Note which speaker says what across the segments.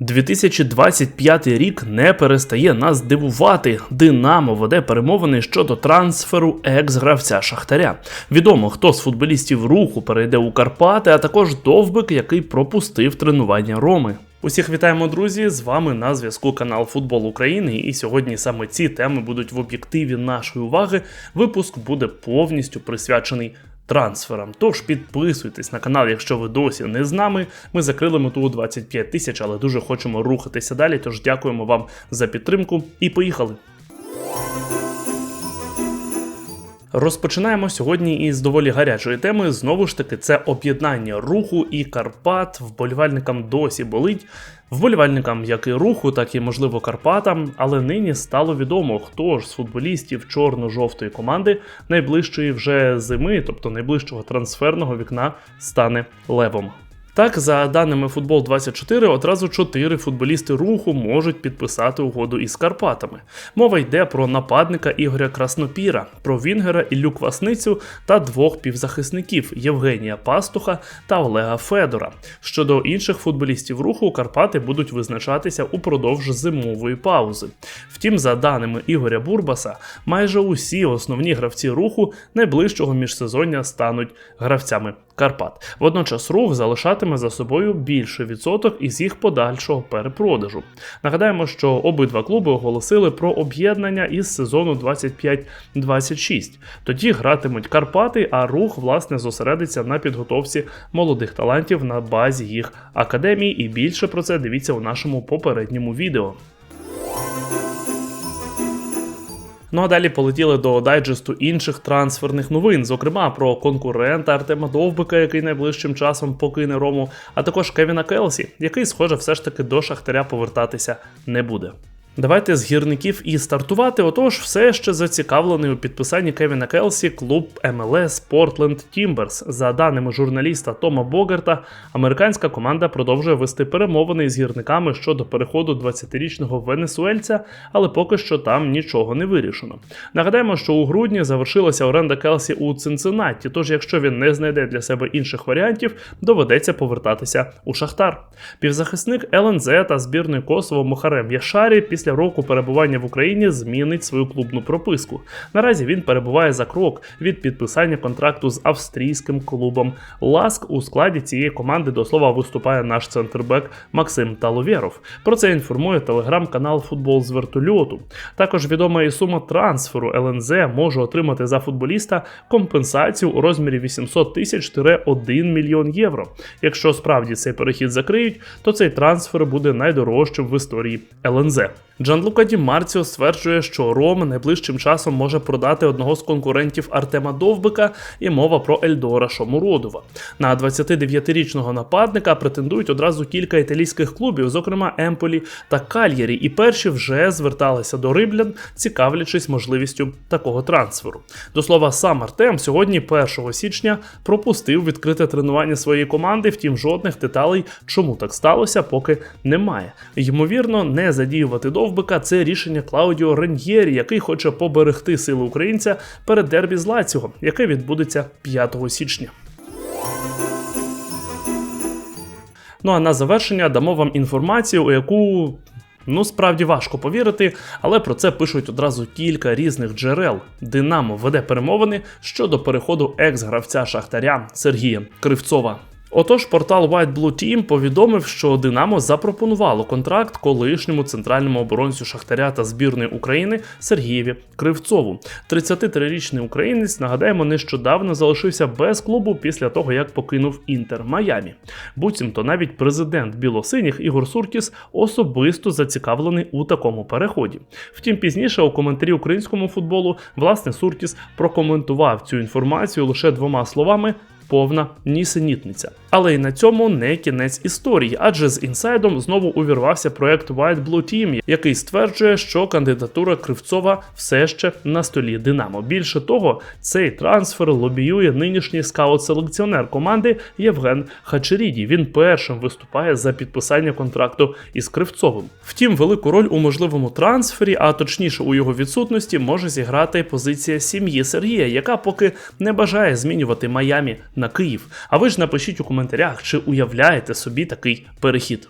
Speaker 1: 2025 рік не перестає нас дивувати. Динамо веде перемовини щодо трансферу екс-гравця Шахтаря. Відомо, хто з футболістів руху перейде у Карпати, а також довбик, який пропустив тренування Роми. Усіх вітаємо, друзі! З вами на зв'язку канал Футбол України. І сьогодні саме ці теми будуть в об'єктиві нашої уваги. Випуск буде повністю присвячений трансферам. Тож підписуйтесь на канал, якщо ви досі не з нами. Ми закрили мету у 25 тисяч, але дуже хочемо рухатися далі. Тож дякуємо вам за підтримку і поїхали. Розпочинаємо сьогодні із доволі гарячої теми. Знову ж таки, це об'єднання руху і Карпат. Вболівальникам досі болить. Вболівальникам як і руху, так і можливо Карпатам. Але нині стало відомо, хто ж з футболістів чорно-жовтої команди найближчої вже зими, тобто найближчого трансферного вікна, стане левом. Так, за даними Футбол 24, одразу чотири футболісти руху можуть підписати угоду із Карпатами. Мова йде про нападника Ігоря Краснопіра, про Вінгера Іллю Квасницю та двох півзахисників Євгенія Пастуха та Олега Федора. Щодо інших футболістів руху, Карпати будуть визначатися упродовж зимової паузи. Втім, за даними Ігоря Бурбаса, майже усі основні гравці руху найближчого міжсезоння стануть гравцями Карпат. Водночас рух залишатиме за собою більший відсоток із їх подальшого перепродажу. Нагадаємо, що обидва клуби оголосили про об'єднання із сезону 25-26. Тоді гратимуть Карпати, а рух власне зосередиться на підготовці молодих талантів на базі їх академії. І більше про це дивіться у нашому попередньому відео. Ну а далі полетіли до дайджесту інших трансферних новин, зокрема про конкурента Артема Довбика, який найближчим часом покине Рому, а також Кевіна Келсі, який, схоже, все ж таки до Шахтаря повертатися не буде. Давайте з гірників і стартувати. Отож, все ще зацікавлений у підписанні Кевіна Келсі клуб МЛС Портленд Тімберс. За даними журналіста Тома Богарта, американська команда продовжує вести перемовини з гірниками щодо переходу 20-річного венесуельця, але поки що там нічого не вирішено. Нагадаємо, що у грудні завершилася оренда Келсі у Цинциннаті, тож якщо він не знайде для себе інших варіантів, доведеться повертатися у Шахтар. Півзахисник ЛНЗ та збірної Косово Мохарем Яшарі після після року перебування в Україні змінить свою клубну прописку. Наразі він перебуває за крок від підписання контракту з австрійським клубом Ласк. У складі цієї команди до слова виступає наш центрбек Максим Таловєров. Про це інформує телеграм-канал Футбол з вертольоту. Також відома і сума трансферу ЛНЗ може отримати за футболіста компенсацію у розмірі 800 тисяч 1 мільйон євро. Якщо справді цей перехід закриють, то цей трансфер буде найдорожчим в історії ЛНЗ. Джанлука Ді Марціо стверджує, що Ром найближчим часом може продати одного з конкурентів Артема Довбика і мова про Ельдора Шомуродова. На 29-річного нападника претендують одразу кілька італійських клубів, зокрема Емполі та Кальєрі, і перші вже зверталися до Риблян, цікавлячись можливістю такого трансферу. До слова, сам Артем сьогодні, 1 січня, пропустив відкрите тренування своєї команди, втім жодних деталей, чому так сталося, поки немає. Ймовірно, не задіювати довбика Довбика це рішення Клаудіо Реньєрі, який хоче поберегти сили українця перед дербі з Лаціго, яке відбудеться 5 січня. Ну а на завершення дамо вам інформацію, у яку. Ну, справді важко повірити, але про це пишуть одразу кілька різних джерел. Динамо веде перемовини щодо переходу екс-гравця Шахтаря Сергія Кривцова. Отож, портал White Blue Team повідомив, що Динамо запропонувало контракт колишньому центральному оборонцю Шахтаря та збірної України Сергієві Кривцову. 33-річний українець, нагадаємо, нещодавно залишився без клубу після того, як покинув Інтер Майамі. Буцімто навіть президент білосиніх Ігор Суркіс особисто зацікавлений у такому переході. Втім, пізніше у коментарі українському футболу власне Суркіс прокоментував цю інформацію лише двома словами повна нісенітниця. Але й на цьому не кінець історії, адже з інсайдом знову увірвався проект White Blue Team, який стверджує, що кандидатура Кривцова все ще на столі Динамо. Більше того, цей трансфер лобіює нинішній скаут-селекціонер команди Євген Хачеріді. Він першим виступає за підписання контракту із Кривцовим. Втім, велику роль у можливому трансфері, а точніше у його відсутності, може зіграти позиція сім'ї Сергія, яка поки не бажає змінювати Майамі на Київ. А ви ж напишіть у коментарях, чи уявляєте собі такий перехід.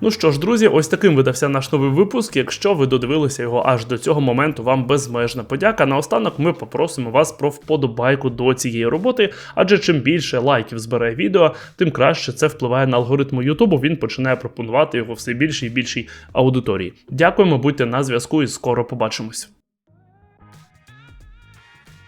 Speaker 1: Ну що ж, друзі, ось таким видався наш новий випуск. Якщо ви додивилися його аж до цього моменту, вам безмежна подяка. Наостанок ми попросимо вас про вподобайку до цієї роботи, адже чим більше лайків збере відео, тим краще це впливає на алгоритм Ютубу. Він починає пропонувати його все більшій і більшій аудиторії. Дякуємо, будьте на зв'язку і скоро побачимось.